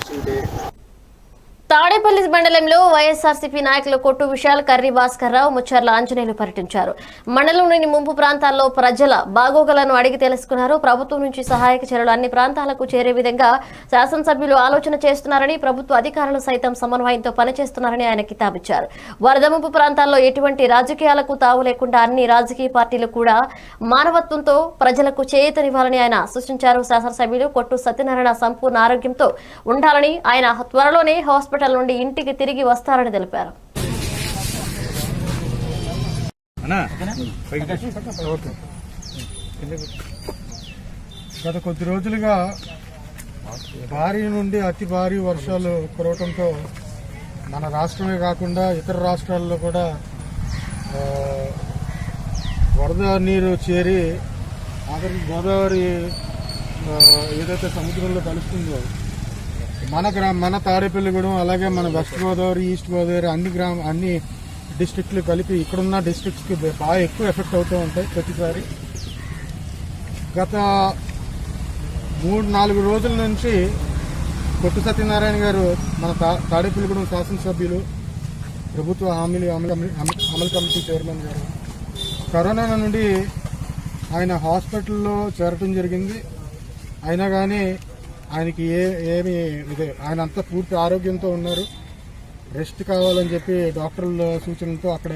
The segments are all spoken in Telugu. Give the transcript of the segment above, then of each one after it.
것인데 తాడేపల్లి మండలంలో వైఎస్ఆర్సీపీ నాయకులు కొట్టు విశాల్ కర్రి భాస్కర్ రావు ముచ్చర్ల ఆంజనేయులు పర్యటించారు. మండలంలోని ముంపు ప్రాంతాల్లో ప్రజల బాగోగులను అడిగి తెలుసుకున్నారు. ప్రభుత్వం నుంచి సహాయక చర్యలు అన్ని ప్రాంతాలకు చేరే విధంగా శాసనసభ్యులు ఆలోచన చేస్తున్నారని ప్రభుత్వ అధికారులు సైతం సమన్వయంతో పనిచేస్తున్నారని ఆయన కితాబిచ్చారు. వరద ముంపు ప్రాంతాల్లో ఎటువంటి రాజకీయాలకు తావు లేకుండా అన్ని రాజకీయ పార్టీలు కూడా మానవత్వంతో ప్రజలకు చేయూతనివ్వాలని ఆయన సూచించారు. శాసనసభ్యులు కొట్టు సత్యనారాయణ సంపూర్ణ ఆరోగ్యంతో ఉండాలని ఆయన త్వరలోనే హాస్పిటల్ నుండి ఇంటికి తిరిగి వస్తారని తెలిపారు. గత కొద్ది రోజులుగా భారీ నుండి అతి భారీ వర్షాలు కురవటంతో మన రాష్ట్రమే కాకుండా ఇతర రాష్ట్రాల్లో కూడా వరద నీరు చేరి ఆఖరికి గోదావరి ఏదైతే సముద్రంలో కలుస్తుందో మన గ్రామ మన తాడేపల్లిగూడెం అలాగే మన వెస్ట్ గోదావరి ఈస్ట్ గోదావరి అన్ని గ్రామ అన్ని డిస్ట్రిక్ట్లు కలిపి ఇక్కడున్న డిస్ట్రిక్ట్స్కి బాగా ఎక్కువ ఎఫెక్ట్ అవుతూ ఉంటాయి ప్రతిసారి. గత మూడు నాలుగు రోజుల నుంచి కొట్టు సత్యనారాయణ గారు మన తా తాడేపల్లిగూడెం శాసనసభ్యులు ప్రభుత్వ హామీలు అమలు అమలు కమిటీ చైర్మన్ గారు. కరోనా నుండి ఆయన హాస్పిటల్లో చేరటం జరిగింది. అయినా కానీ ఆయనకి ఏ ఏమి ఇదే ఆయన అంతా పూర్తి ఆరోగ్యంతో ఉన్నారు. రెస్ట్ కావాలని చెప్పి డాక్టర్ల సూచనలతో అక్కడ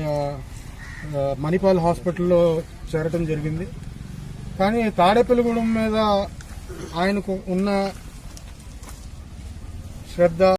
మణిపాల్ హాస్పిటల్లో చేరటం జరిగింది. కానీ తాడేపల్లిగూడెం మీద ఆయనకు ఉన్న శ్రద్ధ